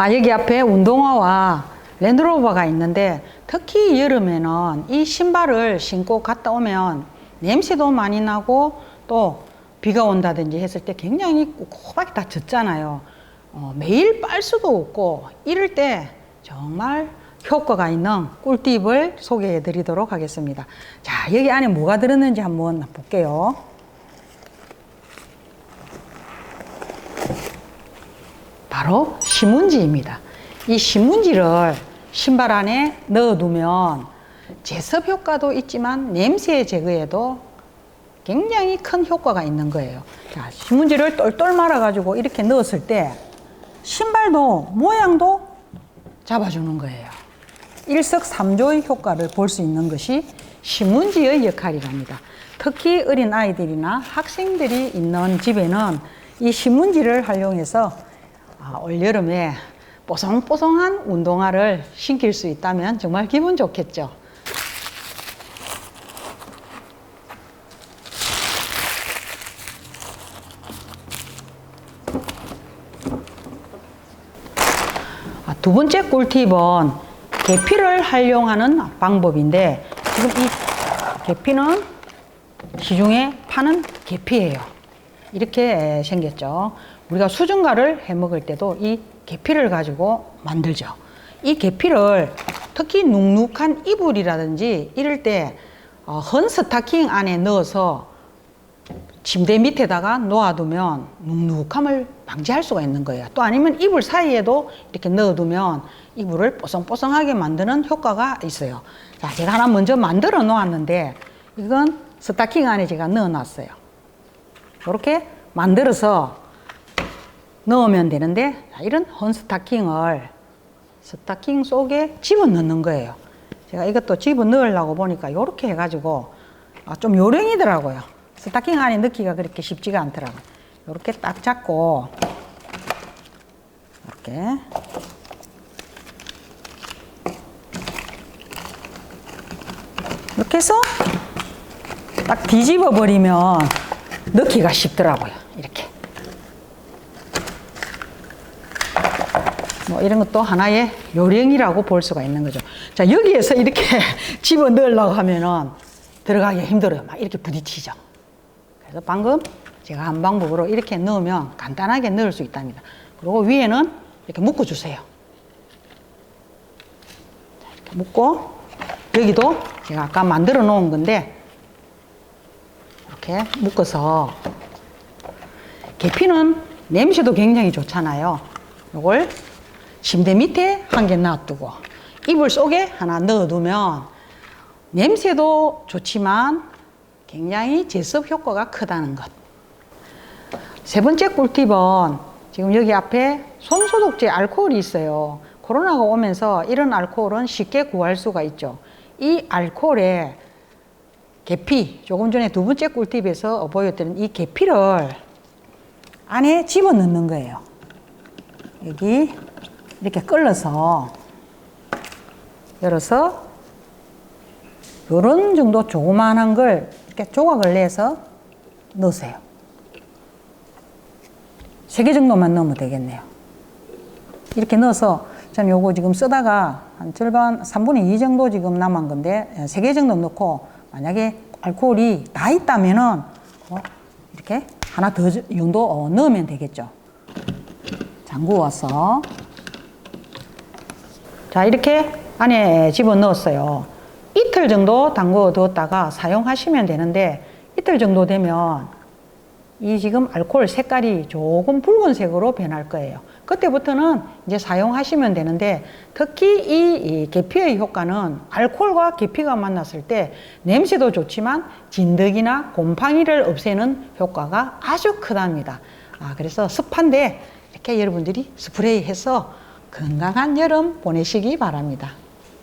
아, 여기 앞에 운동화와 랜드로버가 있는데 특히 여름에는 이 신발을 신고 갔다 오면 냄새도 많이 나고 또 비가 온다든지 했을 때 굉장히 꼼꼼하게 다 젖잖아요. 어, 매일 빨 수도 없고 이럴 때 정말 효과가 있는 꿀팁을 소개해 드리도록 하겠습니다. 자, 여기 안에 뭐가 들었는지 한번 볼게요. 바로 신문지입니다. 이 신문지를 신발 안에 넣어 두면 제습 효과도 있지만 냄새 제거에도 굉장히 큰 효과가 있는 거예요. 자, 신문지를 똘똘 말아가지고 이렇게 넣었을 때 신발도 모양도 잡아주는 거예요. 일석삼조의 효과를 볼 수 있는 것이 신문지의 역할이랍니다. 특히 어린 아이들이나 학생들이 있는 집에는 이 신문지를 활용해서 아, 올여름에 뽀송뽀송한 운동화를 신길 수 있다면 정말 기분 좋겠죠. 아, 두 번째 꿀팁은 계피를 활용하는 방법인데 지금 이 계피는 시중에 파는 계피예요. 이렇게 생겼죠. 우리가 수증가를 해 먹을 때도 이 계피를 가지고 만들죠. 이 계피를 특히 눅눅한 이불이라든지 이럴 때 어, 헌 스타킹 안에 넣어서 침대 밑에다가 놓아두면 눅눅함을 방지할 수가 있는 거예요. 또 아니면 이불 사이에도 이렇게 넣어두면 이불을 뽀송뽀송하게 만드는 효과가 있어요. 자, 제가 하나 먼저 만들어 놓았는데 이건 스타킹 안에 제가 넣어 놨어요. 이렇게 만들어서 넣으면 되는데 자, 이런 헌 스타킹을 스타킹 속에 집어넣는 거예요. 제가 이것도 집어넣으려고 보니까 이렇게 해가지고 아, 좀 요령이더라고요. 스타킹 안에 넣기가 그렇게 쉽지가 않더라고요. 이렇게 딱 잡고 이렇게 이렇게 해서 딱 뒤집어 버리면 넣기가 쉽더라고요. 이렇게. 뭐 이런 것도 하나의 요령이라고 볼 수가 있는 거죠. 자, 여기에서 이렇게 집어 넣으려고 하면은 들어가기 힘들어요. 막 이렇게 부딪히죠. 그래서 방금 제가 한 방법으로 이렇게 넣으면 간단하게 넣을 수 있답니다. 그리고 위에는 이렇게 묶어 주세요. 자, 이렇게 묶고 여기도 제가 아까 만들어 놓은 건데 이렇게 묶어서 계피는 냄새도 굉장히 좋잖아요. 이걸 침대 밑에 한 개 놔두고 이불 속에 하나 넣어두면 냄새도 좋지만 굉장히 제습 효과가 크다는 것. 세 번째 꿀팁은 지금 여기 앞에 손소독제 알코올이 있어요. 코로나가 오면서 이런 알코올은 쉽게 구할 수가 있죠. 이 알코올에 계피, 조금 전에 두 번째 꿀팁에서 보여드린 이 계피를 안에 집어 넣는 거예요. 여기 이렇게 끌어서 열어서 요런 정도 조그만한 걸 이렇게 조각을 내서 넣으세요. 세 개 정도만 넣으면 되겠네요. 이렇게 넣어서 저는 요거 지금 쓰다가 한 절반, 3분의 2 정도 지금 남은 건데 세 개 정도 넣고 만약에 알코올이 다 있다면은 어, 이렇게 하나 더 정도 어, 넣으면 되겠죠. 잠그워서 자 이렇게 안에 집어 넣었어요. 이틀 정도 담궈 두었다가 사용하시면 되는데 이틀 정도 되면 이 지금 알코올 색깔이 조금 붉은색으로 변할 거예요. 그때부터는 이제 사용하시면 되는데 특히 이, 이 계피의 효과는 알코올과 계피가 만났을 때 냄새도 좋지만 진드기나 곰팡이를 없애는 효과가 아주 크답니다. 아, 그래서 습한데 이렇게 여러분들이 스프레이 해서 건강한 여름 보내시기 바랍니다.